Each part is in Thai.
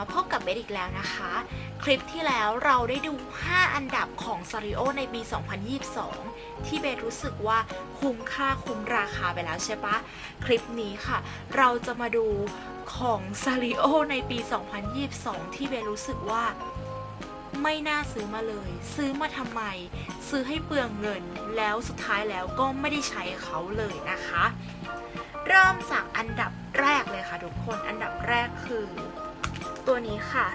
มาพบกับเบสอีกแล้วนะคะ คลิปที่แล้วเราได้ดู 5 อันดับของซาริโอในปี 2022 ที่เบสรู้สึกว่าคุ้มค่าคุ้มราคาไปแล้วใช่ปะคลิปนี้ค่ะ เราจะมาดูของซาริโอในปี 2022 ที่เบสรู้สึกว่าไม่น่าซื้อมาเลย ซื้อมาทำไม ซื้อให้เปลืองเงิน แล้วสุดท้ายแล้วก็ไม่ได้ใช้เขาเลยนะคะ เริ่มจากอันดับแรกเลยค่ะทุกคน อันดับแรกคือ ตัวนี้ค่ะ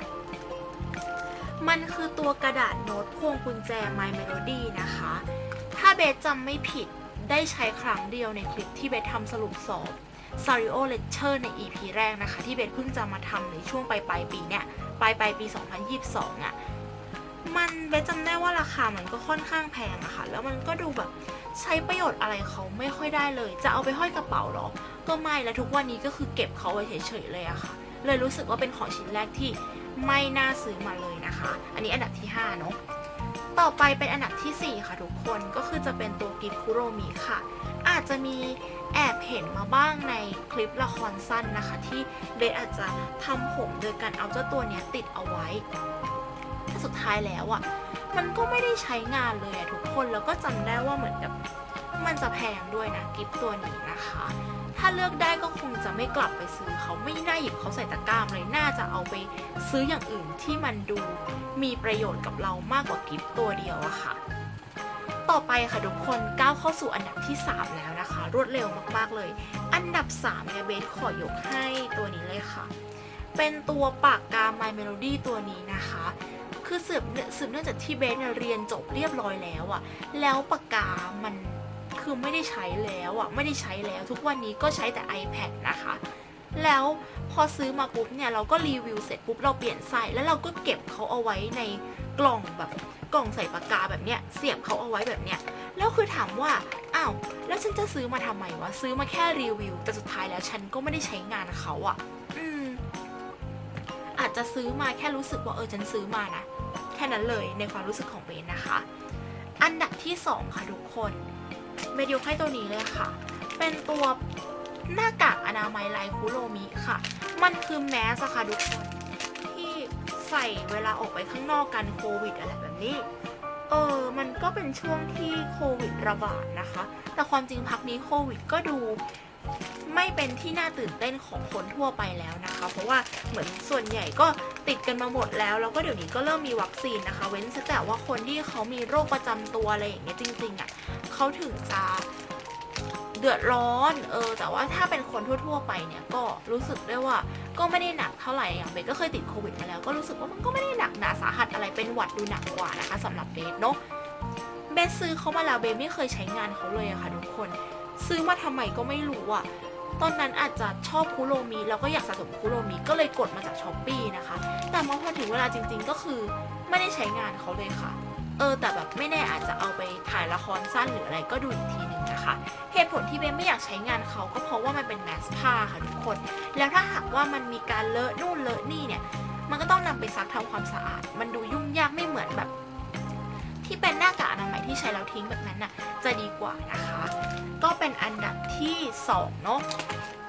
มันคือตัวกระดาษโน้ตพวงกุญแจ My Melody นะคะ ถ้าเบสจำไม่ผิดได้ใช้ครั้งเดียวในคลิปที่เบสทำสรุปสอบ Sario Lecture ใน EP แรกนะคะ ที่เบสเพิ่งจะมาทำในช่วงปลายปลายปีเนี่ยปลายปลายปี 2022อะ่ะมันเบสจำได้ว่าราคามันก็ค่อนข้างแพงอะค่ะ แล้วมันก็ดูแบบใช้ประโยชน์อะไรเขาไม่ค่อยได้เลย จะเอาไปห้อยกระเป๋าเหรอ ก็ไม่และทุกวันนี้ก็คือเก็บเขาไว้เฉยๆเลยอะค่ะ เลยรู้สึกว่าเป็นของชิ้นแรกที่ไม่น่าซื้อมาเลยนะคะ อันนี้อันดับที่ 5 เนอะต่อไปเป็นอันดับทีสี่ 4 ค่ะทุกคนก็คือจะเป็นตัวกิฟคุโรมิค่ะ อาจจะมีแอบเห็นมาบ้างในคลิปละครสั้นนะคะ ที่เบสอาจจะทำผมโดยการเอาเจ้าตัวเนี้ยติดเอาไว้แต่สุดท้ายแล้วอะ่ะมันก็ไม่ได้ใช้งานเลยทุกคนแล้วก็จำได้ว่าเหมือนกับมันจะแพงด้วยนะกิฟตัวนี้นะคะ ถ้าเลือกได้ก็คงจะไม่กลับไปซื้อเขาไม่น่าหยิบเขาใส่ตะกร้าเลยน่าจะเอาไปซื้ออย่างอื่นที่มันดูมีประโยชน์กับเรามากกว่ากิฟตัวเดียวอะค่ะ ต่อไปค่ะทุกคนก้าวเข้าสู่อันดับที่ 3 แล้วนะคะ รวดเร็วมากๆเลย อันดับ3เนี่ยเบสขอยกให้ตัวนี้เลยค่ะ เป็นตัวปากกา My Melody ตัวนี้นะคะคือสืบเนื่องสืบเนื่องจากที่เบสเรียนจบเรียบร้อยแล้วอะแล้วปากกามัน คือไม่ได้ใช้แล้วอะไม่ได้ใช้แล้ว ทุกวันนี้ก็ใช้แต่ iPad นะคะ แล้วพอซื้อมาปุ๊บเนี่ยเราก็รีวิวเสร็จปุ๊บเราเปลี่ยนไส้แล้วเราก็เก็บเขาเอาไว้ในกล่องแบบกล่องใส่ปากกาแบบเนี้ยเสียบเขาเอาไว้แบบเนี้ยแล้วคือถามว่าอ้าวแล้วฉันจะซื้อมาทำไมวะซื้อมาแค่รีวิว แต่สุดท้ายแล้วฉันก็ไม่ได้ใช้งานเขาอะ อืม อาจจะซื้อมาแค่รู้สึกว่าเออฉันซื้อมานะแค่นั้นเลยในความรู้สึกของเบนนะคะ อันดับที่ 2 ค่ะทุกคน เมดิวให้ตัวนี้เลยค่ะ เป็นตัวหน้ากากอนามัยลายคุโรมิค่ะ มันคือแมสค่ะทุกคนที่ใส่เวลาออกไปข้างนอกกันโควิดอะไรแบบนี้ เออ มันก็เป็นช่วงที่โควิดระบาดนะคะ แต่ความจริงพักนี้โควิดก็ดู ไม่เป็นที่น่าตื่นเต้นของคนทั่วไปแล้วนะคะ เพราะว่าเหมือนส่วนใหญ่ก็ติดกันมาหมดแล้ว แล้วก็เดี๋ยวนี้ก็เริ่มมีวัคซีนนะคะ เว้นแต่ว่าคนที่เขามีโรคประจำตัวอะไรอย่างเงี้ยจริงๆอะ่ะเขาถึงจะเดือดร้อน เออ แต่ว่าถ้าเป็นคนทั่ว ๆ ไปเนี่ยก็รู้สึกได้ว่าก็ไม่ได้หนักเท่าไหร่อย่างเบสก็เคยติดโควิดมาแล้วก็รู้สึกว่ามันก็ไม่ได้หนักหนาสาหัสอะไรเป็นหวัดดูหนักกว่านะคะสำหรับเบสเนาะเบสซื้อเขามาแล้วเบสไม่เคยใช้งานเขาเลยอะค่ะทุกคน ซื้อมาทำไมก็ไม่รู้อะ ตอนนั้นอาจจะชอบคุโรมิแล้วก็อยากสะสมคุโรมิก็เลยกดมาจากช้อปปีนะคะ แต่มาพอถึงเวลาจริง ๆ ก็คือไม่ได้ใช้งานเขาเลยค่ะ เออ แต่แบบไม่แน่อาจจะเอาไปถ่ายละครสั้นหรืออะไรก็ดูอีกทีหนึ่งนะคะ เหตุผลที่เบนไม่อยากใช้งานเขาก็เพราะว่ามันเป็นแมสผ้าค่ะทุกคน แล้วถ้าหากว่ามันมีการเลอะนู่นเลอะนี่เนี่ย มันก็ต้องนำไปซักทำความสะอาด มันดูยุ่งยากไม่เหมือนแบบ ที่เป็นหน้ากากอนา ที่ใช้แล้วทิ้งแบบนั้นน่ะจะดีกว่านะคะ ก็เป็นอันดับที่2เนาะ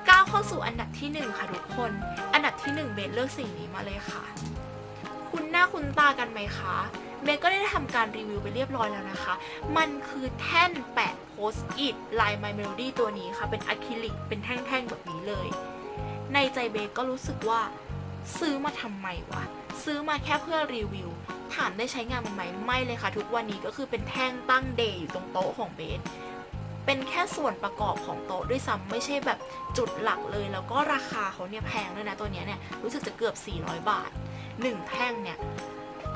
ก้าวเข้าสู่อันดับที่ 1 ค่ะทุกคน อันดับที่ 1 เบสเลือกสิ่งนี้มาเลยค่ะ คุณหน้าคุณตากันไหมคะเบสก็ได้ทำการรีวิวไปเรียบร้อยแล้วนะคะ มันคือแท่นแปะโพสต์อิทลาย My Melody ตัวนี้ค่ะ เป็นอะคริลิก เป็นแท่งๆ แบบนี้เลย ในใจเบสก็รู้สึกว่าซื้อมาทำไมวะ ซื้อมาแค่เพื่อรีวิว ถามได้ใช้งานมันไหมไม่เลยค่ะ ทุกวันนี้ก็คือเป็นแท่งตั้งเดย์อยู่ตรงโต๊ะของเบสเป็นแค่ส่วนประกอบของโต๊ะด้วยซ้ำไม่ใช่แบบจุดหลักเลย แล้วก็ราคาเขาเนี่ยแพงด้วยนะตัวเนี้ยเนี่ยรู้สึกจะเกือบ 400 บาท 1 แท่งเนี่ย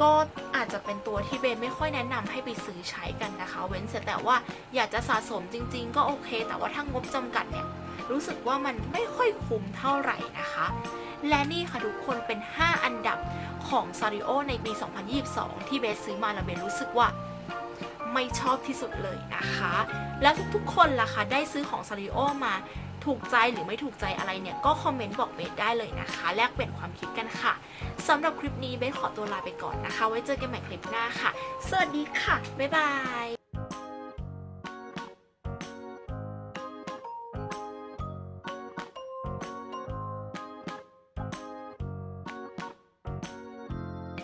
ก็อาจจะเป็นตัวที่เบนไม่ค่อยแนะนำให้ไปซื้อใช้กันนะคะ เว้นแต่ว่าอยากจะสะสมจริง ๆ ก็โอเค แต่ว่าถ้างบจำกัดเนี่ยรู้สึกว่ามันไม่ค่อยคุ้มเท่าไหร่นะคะ และนี่ค่ะทุกคนเป็น 5 อันดับของซาริโอในปี 2022 ที่เบสซื้อมาแล้วเบสรู้สึกว่าไม่ชอบที่สุดเลยนะคะ แล้วทุกๆคนล่ะคะได้ซื้อของซาริโอมา ถูกใจหรือไม่ถูกใจอะไรเนี่ย ก็คอมเมนต์บอกเบสได้เลยนะคะ แลกเปลี่ยนความคิดกันค่ะสำหรับคลิปนี้เบสขอตัวลาไปก่อนนะคะ ไว้เจอกันใหม่คลิปหน้าค่ะ สวัสดีค่ะ บ๊ายบาย